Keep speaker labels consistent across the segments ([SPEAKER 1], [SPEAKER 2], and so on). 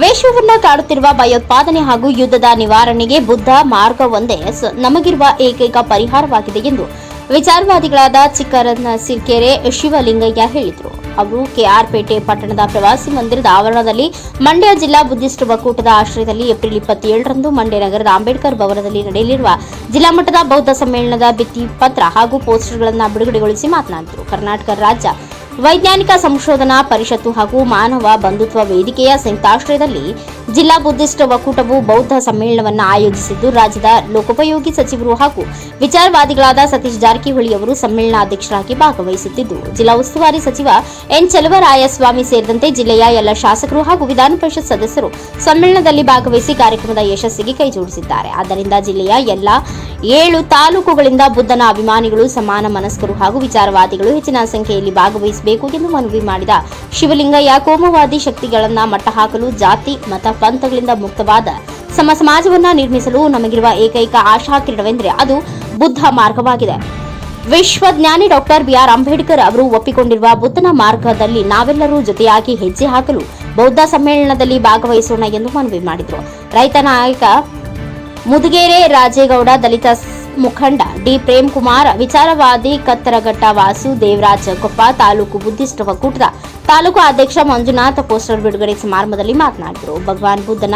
[SPEAKER 1] ವಿಶ್ವವನ್ನ ಕಾಡುತ್ತಿರುವ ಭಯೋತ್ಪಾದನೆ ಹಾಗೂ ಯುದ್ಧದ ನಿವಾರಣೆಗೆ ಬುದ್ಧ ಮಾರ್ಗ ಒಂದೇ ನಮಗಿರುವ ಏಕೈಕ ಪರಿಹಾರವಾಗಿದೆ ಎಂದು ವಿಚಾರವಾದಿಗಳಾದ ಚಿಕ್ಕರನ್ನ ಸಿರ್ಕೆರೆ ಶಿವಲಿಂಗಯ್ಯ ಹೇಳಿದರು. ಅವರು ಕೆಆರ್ಪೇಟೆ ಪಟ್ಟಣದ ಪ್ರವಾಸಿ ಮಂದಿರದ ಆವರಣದಲ್ಲಿ ಮಂಡ್ಯ ಜಿಲ್ಲಾ ಬುದ್ಧಿಸ್ಟ್ ಒಕ್ಕೂಟದ ಆಶ್ರಯದಲ್ಲಿ ಏಪ್ರಿಲ್ ಇಪ್ಪತ್ತೇಳರಂದು ಮಂಡ್ಯ ನಗರದ ಅಂಬೇಡ್ಕರ್ ಭವನದಲ್ಲಿ ನಡೆಯಲಿರುವ ಜಿಲ್ಲಾ ಮಟ್ಟದ ಬೌದ್ಧ ಸಮ್ಮೇಳನದ ಭಿತ್ತಿ ಪತ್ರ ಹಾಗೂ ಪೋಸ್ಟರ್ಗಳನ್ನು ಬಿಡುಗಡೆಗೊಳಿಸಿ ಮಾತನಾಡಿದರು. ಕರ್ನಾಟಕ ರಾಜ್ಯ ವೈಜ್ಞಾನಿಕ ಸಂಶೋಧನಾ ಪರಿಷತ್ತು ಹಾಗೂ ಮಾನವ ಬಂಧುತ್ವ ವೇದಿಕೆಯ ಸಂಯುಕ್ತಾಶ್ರಯದಲ್ಲಿ ಜಿಲ್ಲಾ ಬುದ್ಧಿಸ್ಟ್ ಒಕ್ಕೂಟವು ಬೌದ್ಧ ಸಮ್ಮೇಳನವನ್ನು ಆಯೋಜಿಸಿದ್ದು, ರಾಜ್ಯದ ಲೋಕೋಪಯೋಗಿ ಸಚಿವರು ಹಾಗೂ ವಿಚಾರವಾದಿಗಳಾದ ಸತೀಶ್ ಜಾರಕಿಹೊಳಿ ಅವರು ಸಮ್ಮೇಳನಾಧ್ಯಕ್ಷರಾಗಿ ಭಾಗವಹಿಸುತ್ತಿದ್ದು, ಜಿಲ್ಲಾ ಉಸ್ತುವಾರಿ ಸಚಿವ ಎನ್ ಚಲುವರಾಯಸ್ವಾಮಿ ಸೇರಿದಂತೆ ಜಿಲ್ಲೆಯ ಎಲ್ಲ ಶಾಸಕರು ಹಾಗೂ ವಿಧಾನ ಪರಿಷತ್ ಸದಸ್ಯರು ಸಮ್ಮೇಳನದಲ್ಲಿ ಭಾಗವಹಿಸಿ ಕಾರ್ಯಕ್ರಮದ ಯಶಸ್ಸಿಗೆ ಕೈಜೋಡಿಸಿದ್ದಾರೆ ಆದ್ದರಿಂದ ಜಿಲ್ಲೆಯ ಎಲ್ಲ ಏಳು ತಾಲೂಕುಗಳಿಂದ ಬುದ್ಧನ ಅಭಿಮಾನಿಗಳು, ಸಮಾನ ಮನಸ್ಕರು ಹಾಗೂ ವಿಚಾರವಾದಿಗಳು ಹೆಚ್ಚಿನ ಸಂಖ್ಯೆಯಲ್ಲಿ ಭಾಗವಹಿಸಬೇಕು. ಎಂದು ಮನವಿ ಮಾಡಿದ ಶಿವಲಿಂಗಯ್ಯ ಕೋಮುವಾದಿ ಶಕ್ತಿಗಳನ್ನ ಮಟ್ಟಹಾಕಲು ಜಾತಿ, ಮತ, ಪಂಥಗಳಿಂದ ಮುಕ್ತವಾದ ಸಮ ಸಮಾಜವನ್ನ ನಿರ್ಮಿಸಲು ನಮಗಿರುವ ಏಕೈಕ ಆಶಾ ಕಿರಣವೆಂದರೆ ಅದು ಬುದ್ಧ ಮಾರ್ಗವಾಗಿದೆ. ವಿಶ್ವಜ್ಞಾನಿ ಡಾಕ್ಟರ್ ಬಿಆರ್ ಅಂಬೇಡ್ಕರ್ ಅವರು ಒಪ್ಪಿಕೊಂಡಿರುವ ಬುದ್ಧನ ಮಾರ್ಗದಲ್ಲಿ ನಾವೆಲ್ಲರೂ ಜೊತೆಯಾಗಿ ಹೆಜ್ಜೆ ಹಾಕಲು ಬೌದ್ಧ ಸಮ್ಮೇಳನದಲ್ಲಿ ಭಾಗವಹಿಸೋಣ ಎಂದು ಮನವಿ ಮಾಡಿದರು. ರೈತ ನಾಯಕ ಮುದುಗೇರೆ ರಾಜೇಗೌಡ, ದಲಿತ ಮುಖಂಡ ಡಿ ಪ್ರೇಮ್ ಕುಮಾರ್ ವಿಚಾರವಾದಿ ಕತ್ತರಘಟ್ಟ ವಾಸು, ದೇವರಾಜ್ ಕೊಪ್ಪ, ತಾಲೂಕು ಬುದ್ಧಿಸ್ಟ್ ಒಕ್ಕೂಟದ ತಾಲೂಕು ಅಧ್ಯಕ್ಷ ಮಂಜುನಾಥ್ ಪೋಸ್ಟರ್ ಬಿಡುಗಡೆ ಸಮಾರಂಭದಲ್ಲಿ ಮಾತನಾಡಿದರು. ಭಗವಾನ್ ಬುದ್ಧನ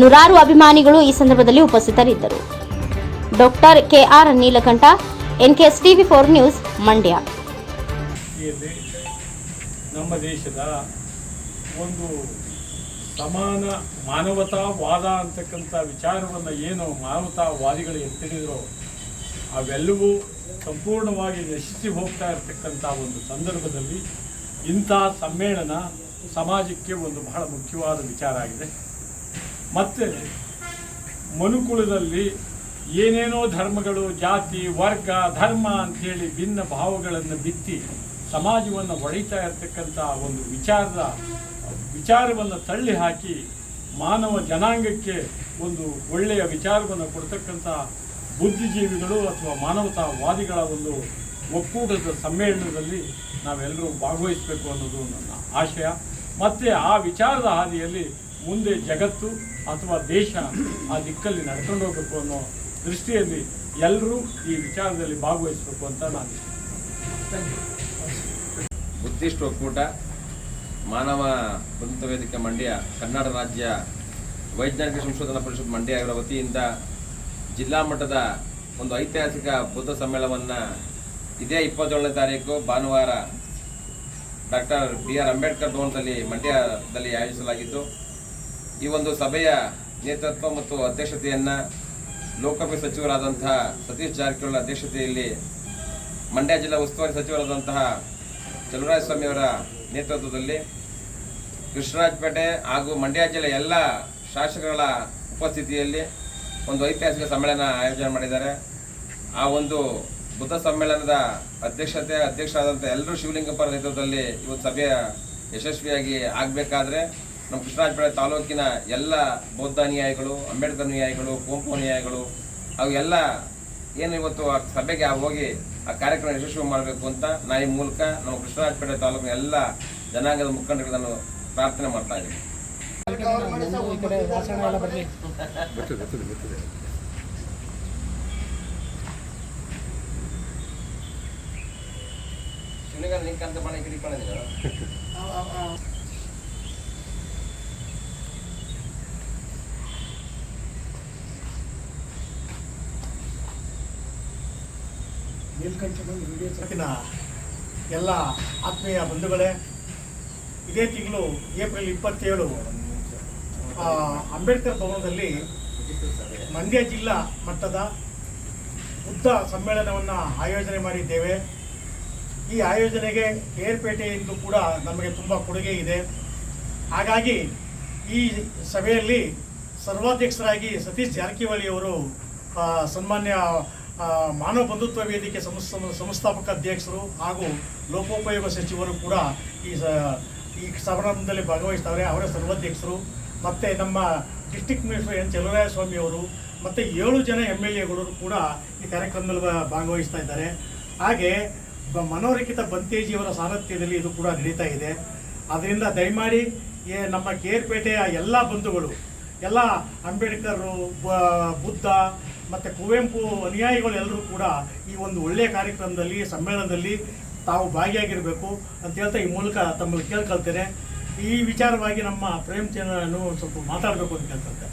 [SPEAKER 1] ನೂರಾರು ಅಭಿಮಾನಿಗಳು ಈ ಸಂದರ್ಭದಲ್ಲಿ ಉಪಸ್ಥಿತರಿದ್ದರು. Doctor KR Neelakantha NKS TV four news, Mandya.
[SPEAKER 2] ನಮ್ಮ ದೇಶದ ಒಂದು ಸಮಾನ ಮಾನವತಾವಾದ ಅಂತಕ್ಕಂಥ ವಿಚಾರವನ್ನು ಏನು ಮಾನವತಾವಾದಿಗಳು ಎತ್ತಿಡಿದರೋ ಅವೆಲ್ಲವೂ ಸಂಪೂರ್ಣವಾಗಿ ನಶಿಸಿ ಹೋಗ್ತಾ ಇರತಕ್ಕಂಥ ಒಂದು ಸಂದರ್ಭದಲ್ಲಿ ಇಂಥ ಸಮ್ಮೇಳನ ಸಮಾಜಕ್ಕೆ ಒಂದು ಬಹಳ ಮುಖ್ಯವಾದ ವಿಚಾರ ಆಗಿದೆ. ಮತ್ತು ಮನುಕುಲದಲ್ಲಿ ಏನೇನೋ ಧರ್ಮಗಳು, ಜಾತಿ, ವರ್ಗ, ಧರ್ಮ ಅಂಥೇಳಿ ಭಿನ್ನ ಭಾವಗಳನ್ನು ಬಿತ್ತಿ ಸಮಾಜವನ್ನು ಒಡೆಯುತ್ತಾ ಇರತಕ್ಕಂಥ ಒಂದು ವಿಚಾರದ, ವಿಚಾರವನ್ನು ತಳ್ಳಿ ಹಾಕಿ ಮಾನವ ಜನಾಂಗಕ್ಕೆ ಒಂದು ಒಳ್ಳೆಯ ವಿಚಾರವನ್ನು ಕೊಡ್ತಕ್ಕಂಥ ಬುದ್ಧಿಜೀವಿಗಳು ಅಥವಾ ಮಾನವತಾವಾದಿಗಳ ಒಂದು ಒಕ್ಕೂಟದ ಸಮ್ಮೇಳನದಲ್ಲಿ ನಾವೆಲ್ಲರೂ ಭಾಗವಹಿಸಬೇಕು ಅನ್ನೋದು ನನ್ನ ಆಶಯ. ಮತ್ತು ಆ ವಿಚಾರದ ಹಾದಿಯಲ್ಲಿ ಮುಂದೆ ಜಗತ್ತು ಅಥವಾ ದೇಶ ಆ ದಿಕ್ಕಲ್ಲಿ ನಡ್ಕೊಂಡು ಹೋಗಬೇಕು ಅನ್ನೋ ದೃಷ್ಟಿಯಲ್ಲಿ ಎಲ್ಲರೂ ಈ ವಿಚಾರದಲ್ಲಿ ಭಾಗವಹಿಸಬೇಕು ಅಂತ ನಾನು
[SPEAKER 3] ಬುದ್ಧಿಸ್ಟ್ ಒಕ್ಕೂಟ, ಮಾನವ ಬಂಧುತ್ವ ವೇದಿಕೆ ಮಂಡ್ಯ ಕರ್ನಾಟಕ ರಾಜ್ಯ ವೈಜ್ಞಾನಿಕ ಸಂಶೋಧನಾ ಪರಿಷತ್ ಮಂಡ್ಯ ಇವರ ವತಿಯಿಂದ ಜಿಲ್ಲಾ ಮಟ್ಟದ ಒಂದು ಐತಿಹಾಸಿಕ ಬುದ್ಧ ಸಮ್ಮೇಳನವನ್ನು ಇದೇ ಇಪ್ಪತ್ತೇಳನೇ ತಾರೀಕು ಭಾನುವಾರ ಡಾಕ್ಟರ್ ಬಿ ಆರ್ ಅಂಬೇಡ್ಕರ್ ಭವನದಲ್ಲಿ, ಮಂಡ್ಯದಲ್ಲಿ ಆಯೋಜಿಸಲಾಗಿತ್ತು ಈ ಒಂದು ಸಭೆಯ ನೇತೃತ್ವ ಮತ್ತು ಅಧ್ಯಕ್ಷತೆಯನ್ನು ಲೋಕಸಭೆ ಸಚಿವರಾದಂತಹ ಸತೀಶ್ ಜಾರಕಿಹೊಳಿ ಅಧ್ಯಕ್ಷತೆಯಲ್ಲಿ ಮಂಡ್ಯ ಜಿಲ್ಲಾ ಉಸ್ತುವಾರಿ ಸಚಿವರಾದಂತಹ ಚಲುವರಾಯಸ್ವಾಮಿ ಅವರ ನೇತೃತ್ವದಲ್ಲಿ ಕೃಷ್ಣರಾಜಪೇಟೆ ಹಾಗೂ ಮಂಡ್ಯ ಜಿಲ್ಲೆಯ ಎಲ್ಲ ಶಾಸಕಗಳ ಉಪಸ್ಥಿತಿಯಲ್ಲಿ ಒಂದು ಐತಿಹಾಸಿಕ ಸಮ್ಮೇಳನ ಆಯೋಜನೆ ಮಾಡಿದ್ದಾರೆ. ಆ ಒಂದು ಬುದ್ಧ ಸಮ್ಮೇಳನದ ಅಧ್ಯಕ್ಷತೆ ಅಧ್ಯಕ್ಷರಾದಂಥ ಎಲ್ಲರೂ ಶಿವಲಿಂಗಪ್ಪರ ನೇತೃತ್ವದಲ್ಲಿ ಇವತ್ತು ಸಭೆಯ ಯಶಸ್ವಿಯಾಗಿ ಆಗಬೇಕಾದ್ರೆ ನಮ್ಮ ಕೃಷ್ಣರಾಜಪೇಟೆ ತಾಲೂಕಿನ ಎಲ್ಲ ಬೌದ್ಧ ಅನುಯಾಯಿಗಳು, ಅಂಬೇಡ್ಕರ್ ಅನುಯಾಯಿಗಳು, ಕುವೆಂಪು ಅನುಯಾಯಿಗಳು ಹಾಗೂ ಎಲ್ಲ ಏನು ಇವತ್ತು ಆ ಸಭೆಗೆ ಹೋಗಿ ಆ ಕಾರ್ಯಕ್ರಮ ಯಶಸ್ವಿ ಮಾಡಬೇಕು ಅಂತ ನಾ ಈ ಮೂಲಕ ನಮ್ಮ ಕೃಷ್ಣರಾಜಪೇಟೆ ತಾಲೂಕಿನ ಎಲ್ಲ ಜನಾಂಗದ ಮುಖಂಡರಿಗೆ ನಾನು ಪ್ರಾರ್ಥನೆ ಮಾಡ್ತಾ ಇದ್ದೀನಿ. ಮಾಡಿದ್ದೀರಾ
[SPEAKER 4] ಇವತ್ತಿನ ಎಲ್ಲ ಆತ್ಮೀಯ ಬಂಧುಗಳೇ ಇದೇ ತಿಂಗಳು ಏಪ್ರಿಲ್ ಇಪ್ಪತ್ತೇಳು ಅಂಬೇಡ್ಕರ್ ಭವನದಲ್ಲಿ ಮಂಡ್ಯ ಜಿಲ್ಲಾ ಮಟ್ಟದ ಉದ್ದ ಸಮ್ಮೇಳನವನ್ನು ಆಯೋಜನೆ ಮಾಡಿದ್ದೇವೆ. ಈ ಆಯೋಜನೆಗೆ ಏರ್ಪೇಟೆಯಿಂದ ಕೂಡ ನಮಗೆ ತುಂಬ ಕೊಡುಗೆ ಇದೆ. ಹಾಗಾಗಿ ಈ ಸಭೆಯಲ್ಲಿ ಸರ್ವಾಧ್ಯಕ್ಷರಾಗಿ ಸತೀಶ್ ಜಾರಕಿಹೊಳಿ ಅವರು ಸನ್ಮಾನ್ಯ ಮಾನವ ಬಂಧುತ್ವ ವೇದಿಕೆ ಸಂಸ್ ಸಂಸ್ಥಾಪಕ ಅಧ್ಯಕ್ಷರು ಹಾಗೂ ಲೋಕೋಪಯೋಗ ಸಚಿವರು ಕೂಡ ಈ ಈ ಸಮಾರಂಭದಲ್ಲಿ ಭಾಗವಹಿಸ್ತಾರೆ. ಅವರೇ ಸರ್ವಾಧ್ಯಕ್ಷರು. ಮತ್ತು ನಮ್ಮ ಡಿಸ್ಟಿಕ್ ಮಿನಿಸ್ಟರ್ ಎನ್ ಚಲುವರಾಯಸ್ವಾಮಿ ಅವರು, ಮತ್ತು ಏಳು ಜನ ಎಂ ಎಲ್ ಎಗಳು ಕೂಡ ಈ ಕಾರ್ಯಕ್ರಮದಲ್ಲಿ ಭಾಗವಹಿಸ್ತಾ ಇದ್ದಾರೆ. ಹಾಗೆ ಮನೋರಕಿತ ಬಂತೇಜಿಯವರ ಸಾರಥ್ಯದಲ್ಲಿ ಇದು ಕೂಡ ನಡೀತಾ ಇದೆ. ಅದರಿಂದ ದಯಮಾಡಿ ನಮ್ಮ ಕೇರ್ಪೇಟೆಯ ಎಲ್ಲ ಬಂಧುಗಳು, ಎಲ್ಲ ಅಂಬೇಡ್ಕರು ಬುದ್ಧ, ಮತ್ತು ಕುವೆಂಪು ಅನುಯಾಯಿಗಳು ಎಲ್ಲರೂ ಕೂಡ ಈ ಒಂದು ಒಳ್ಳೆಯ ಕಾರ್ಯಕ್ರಮದಲ್ಲಿ, ಸಮ್ಮೇಳನದಲ್ಲಿ ತಾವು ಭಾಗಿಯಾಗಿರಬೇಕು ಅಂತ ಹೇಳ್ತಾ ಈ ಮೂಲಕ ತಮ್ಮಲ್ಲಿ ಕೇಳ್ಕೊಳ್ತೇನೆ. ಈ ವಿಚಾರವಾಗಿ ನಮ್ಮ ಪ್ರೇಮ್ ಚಂದ್ರನು ಸ್ವಲ್ಪ ಮಾತಾಡಬೇಕು ಅಂತ ಕೇಳ್ಕೊಳ್ತೇನೆ